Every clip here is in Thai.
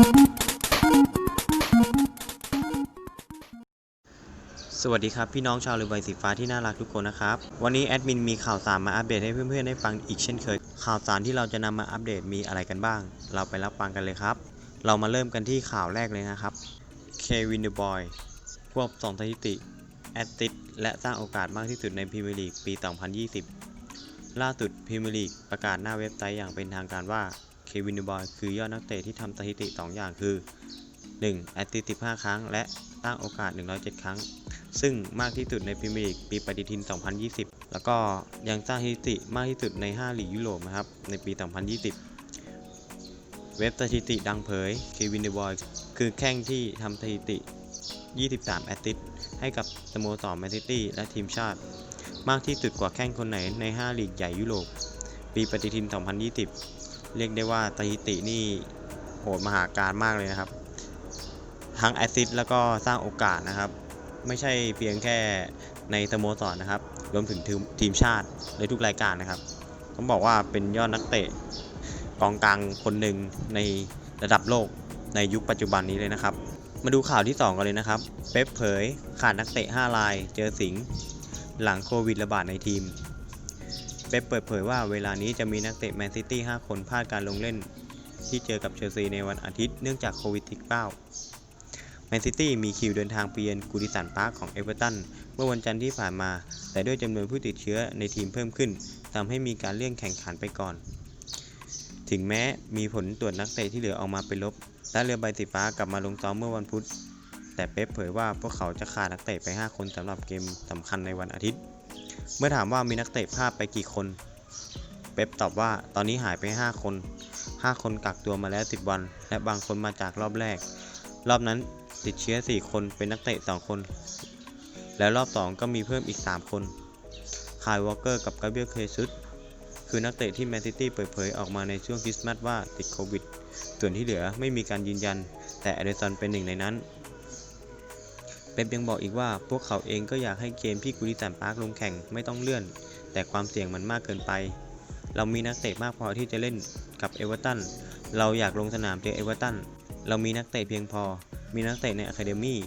สวัสดีครับ พี่น้องชาวเรือใบสีฟ้าที่น่ารักทุกคนนะครับ วันนี้แอดมินมีข่าวสารมาอัปเดตให้เพื่อนๆได้ฟังอีกเช่นเคย ข่าวสารที่เราจะนำมาอัปเดตมีอะไรกันบ้าง เราไปรับฟังกันเลยครับ เรามาเริ่มกันที่ข่าวแรกเลยนะครับเควินเดบอยควบ2สถิติแอตติสและสร้างโอกาสมากที่สุดในพรีเมียร์ลีกปี 2020 ล่าสุดพรีเมียร์ลีกประกาศหน้าเว็บไซต์อย่างเป็นทางการว่า เควินเดบอยคือยอดนักเตะที่ทำสถิติ 2 อย่างคือ 1. แอตติส15 ครั้ง และสร้งโอกาส 107 ครั้ง ซึ่งมากที่สุดในพรีเมียร์ลีกปีปฏิทิน 2020 แล้วก็ยังสร้างสถิติมากที่สุดใน 5 ลีกยุโรปนะครับ ในปี 2020 เว็บสถิติดังเผยเควินเดบอยคือแข้งที่ทำสถิติ 23 แอสซิสต์ให้กับสโมสรแมนซิตี้และทีมชาติ มากที่สุดกว่าแข้งคนไหนใน 5 ลีกใหญ่ยุโรป ปีปฏิทิน 2020 เรียกได้ว่าสถิตินี่โหดมหาการมากเลยนะครับ ทั้งแอซิสต์แล้วก็สร้างโอกาสนะครับ ไม่ใช่เพียงแค่ในสโมสรนะครับรวมถึงทีมชาติในทุกรายการนะครับต้องบอกว่าเป็นยอดนักเตะกองกลางคนหนึ่งในระดับโลกในยุคปัจจุบันนี้เลยนะครับ มาดูข่าวที่ 2 กันเลยนะครับ เป๊ปเผยขาดนักเตะ 5 ราย เจอสิงหลังโควิดระบาดในทีม เป๊ปเปิดเผยว่าเวลานี้จะมีนักเตะแมนซิตี้ 5 คนพลาดการลงเล่น ที่เจอกับเชลซีในวันอาทิตย์เนื่องจากโควิด -19 แมนซิตี้มีคิวเดินทางไปเยือนกูดิสันพาร์คของเอเวอร์ตันเมื่อวันจันทร์ที่ผ่านมา แต่ด้วยจำนวนผู้ติดเชื้อในทีมเพิ่มขึ้นทำให้มีการเลื่อนแข่งขันไปก่อน ถึงแม้มีผลตรวจนักเตะที่เหลือออกมาเป็นลบและเรือใบสีฟ้ากลับมาลงซ้อมเมื่อวันพุธแต่เป๊ปเผยว่าพวกเขาจะขาดนักเตะไป 5 คนสำหรับเกมสำคัญในวันอาทิตย์ เมื่อถามว่ามีนักเตะพลาดไปกี่คน เป๊ปตอบว่าตอนนี้หายไป 5 คน 5 คนกักตัวมาแล้ว 10 วัน และบางคนมาจากรอบแรก รอบนั้นติดเชื้อ 4 คนเป็นนักเตะ 2 คน แล้วรอบ 2 ก็มีเพิ่มอีก 3 คนคายวอลเกอร์กับกาเบียลเคซุสคือนักเตะที่แมนซิตี้เปิดเผยออกมาในช่วงคริสต์มาสว่าติดโควิด ส่วนที่เหลือไม่มีการยืนยัน แต่อเดสันเป็นหนึ่งในนั้น ป๊ปยังบอกอีกว่าพวกเขาเองก็อยากให้เกมที่กูดิสันพาร์คลงแข่งไม่ต้องเลื่อน แต่ความเสี่ยงมันมากเกินไป เรามีนักเตะมากพอที่จะเล่นกับเอเวอร์ตัน เราอยากลงสนามเจอเอเวอร์ตัน เรามีนักเตะเพียงพอ มีนักเตะในอะคาเดมี่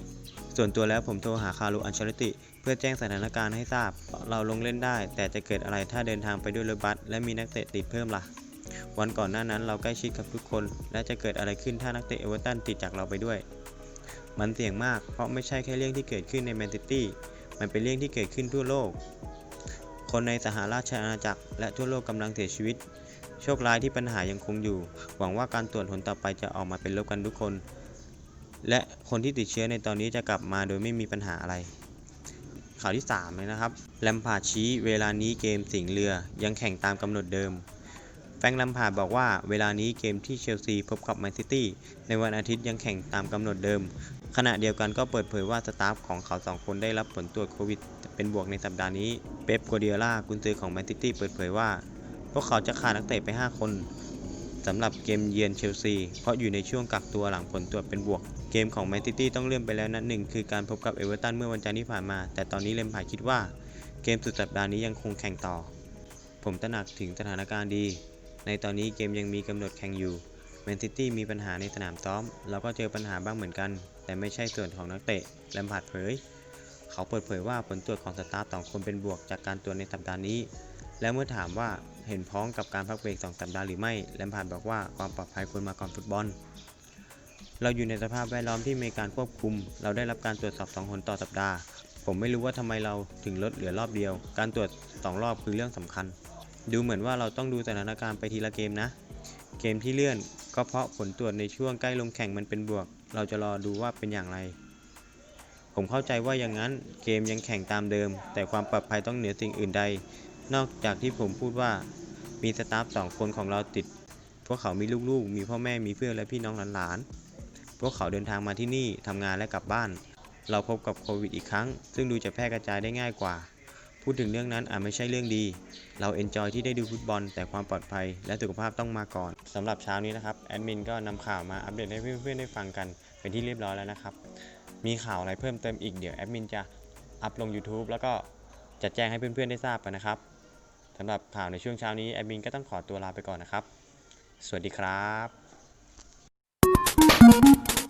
ส่วนตัวแล้วผมโทรหาคาร์โลอันเชลติ เพื่อแจ้งสถานการณ์ให้ทราบ เราลงเล่นได้ แต่จะเกิดอะไรถ้าเดินทางไปด้วยรถบัสและมีนักเตะติดเพิ่มล่ะ วันก่อนหน้านั้นเราใกล้ชิดกับทุกคน และจะเกิดอะไรขึ้นถ้านักเตะเอเวอร์ตันติดจากเราไปด้วย มันเสี่ยงมาก เพราะไม่ใช่แค่เรื่องที่เกิดขึ้นในแมนซิตี้ มันเป็นเรื่องที่เกิดขึ้นทั่วโลก คนในสหราชอาณาจักรและทั่วโลกกำลังเสียชีวิต โชคร้ายที่ปัญหายังคงอยู่ หวังว่าการตรวจผลต่อไปจะออกมาเป็นลบกันทุกคน และคนที่ติดเชื้อในตอนนี้จะกลับมาโดยไม่มีปัญหาอะไร ข่าวที่3เลยนะครับแลมพาร์ชี้เวลานี้เกมสิงเรือยังแข่งตามกำหนดเดิมแฟงค์แลมพาดบอกว่าเวลานี้เกมที่เชลซีพบกับแมนซิตี้ในวันอาทิตย์ยังแข่งตามกำหนดเดิม ขณะเดียวกันก็เปิดเผยว่าสตาฟของเขาสองคนได้รับผลตรวจโควิด เป็นบวกในสัปดาห์นี้ เป๊ปโกวาร์ดิโอลากุนซือของแมนซิตี้เปิดเผยว่า พวกเขาจะขาดนักเตะไป 5 คนสำหรับเกมเยือนเชลซี เพราะอยู่ในช่วงกักตัวหลังผลตรวจเป็นบวก เกมของแมนซิตี้ต้องเลื่อนไปแล้วนัดหนึ่งคือการพบกับเอเวอร์ตันเมื่อวันจันทร์ที่ผ่านมา แต่ตอนนี้เลมพาร์ดคิดว่า เกมสุดสัปดาห์นี้ยังคงแข่งต่อ ผมตระหนักถึงสถานการณ์ดี ในตอนนี้เกมยังมีกำหนดแข่งอยู่ แมนซิตี้มีปัญหาในสนามซ้อม เราก็เจอปัญหาบ้างเหมือนกัน แต่ไม่ใช่ส่วนของนักเตะแลมพาร์ดเผย เขาเปิดเผยว่าผลตรวจของสตาฟสองคนเป็นบวกจากการตรวจในสัปดาห์นี้ และเมื่อถามว่าเห็นพ้องกับการพักเบรก2สัปดาห์หรือไม่แลมพาร์ดบอกว่าความปลอดภัยควรมาก่อนฟุตบอล เราอยู่ในสภาพแวดล้อมที่มีการควบคุม เราได้รับการตรวจสอบ2หนต่อสัปดาห์ ผมไม่รู้ว่าทำไมเราถึงลดเหลือรอบเดียว การตรวจ2รอบคือเรื่องสำคัญ ดูเหมือนว่าเราต้องดูสถานการณ์ไปทีละเกมนะ เกมที่เลื่อน ก็เพราะผลตรวจในช่วงใกล้ลงแข่งมันเป็นบวก เราจะรอดูว่าเป็นอย่างไร ผมเข้าใจว่าอย่างนั้นเกมยังแข่งตามเดิม แต่ความปลอดภัยต้องเหนือสิ่งอื่นใด นอกจากที่ผมพูดว่ามีสตาฟสองคนของเราติด พวกเขามีลูกๆ มีพ่อแม่มีเพื่อนและพี่น้องหลานๆ พวกเขาเดินทางมาที่นี่ทำงานและกลับบ้าน เราพบกับโควิดอีกครั้ง ซึ่งดูจะแพร่กระจายได้ง่ายกว่า พูดถึงเรื่องนั้นอาจไม่ใช่เรื่องดี เราเอนจอยที่ได้ดูฟุตบอล แต่ความปลอดภัยและสุขภาพต้องมาก่อนสำหรับเช้านี้นะครับแอดมินก็นำข่าวมาอัปเดตให้เพื่อนๆได้ฟังกันเป็นที่เรียบร้อยแล้วนะครับ มีข่าวอะไรเพิ่มเติมอีกเดี๋ยวแอดมินจะอัพลง YouTube แล้วก็จะแจ้งให้เพื่อนๆได้ทราบกันนะครับสำหรับข่าวในช่วงเช้านี้แอดมินก็ต้องขอตัวลาไปก่อนนะครับ สวัสดีครับครับ